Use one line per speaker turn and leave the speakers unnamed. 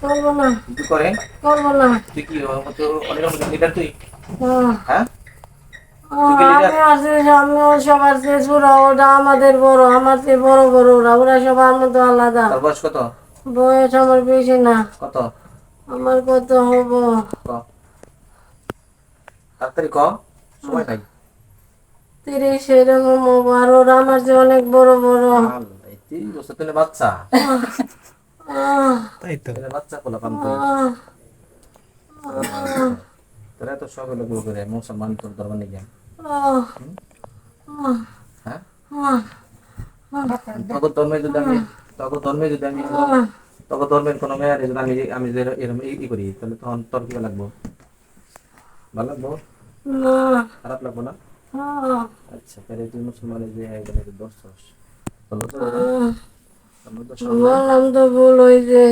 করব না।
তুই করে
করব না।
তুই কি ওর মতো অনেক মতো লিডার তুই? হ্যাঁ?
আমাদের বড় আমার চেয়ে বড় বড় ওরা ওরা সবার মতো আলাদা।
বয়স কত?
বয়স আমার বেশি না।
কত?
আমার কত হব?
তাড়াতাড়ি ক সময় নাই।
তিরিশ এরকম আর ওরা আমার চেয়ে অনেক বড় বড়।
বছর বাচ্চা।
তাই তো
বাচ্চা কোলা পান তোরা তো সব লোক করে মুসলমান তোর ধর্ম নিয়ে হ্যাঁ তখন ধর্মে যদি আমি তখন ধর্মে যদি আমি। তখন ধর্মের কোনো মেয়ের যদি আমি আমি যে এরকম ই করি তাহলে তখন তোর কি লাগবো ভালো লাগবো খারাপ লাগবো না আচ্ছা তাহলে তুই মুসলমানের যে দশ বলো
আহ, বললাম তো ভুল হয়েছে।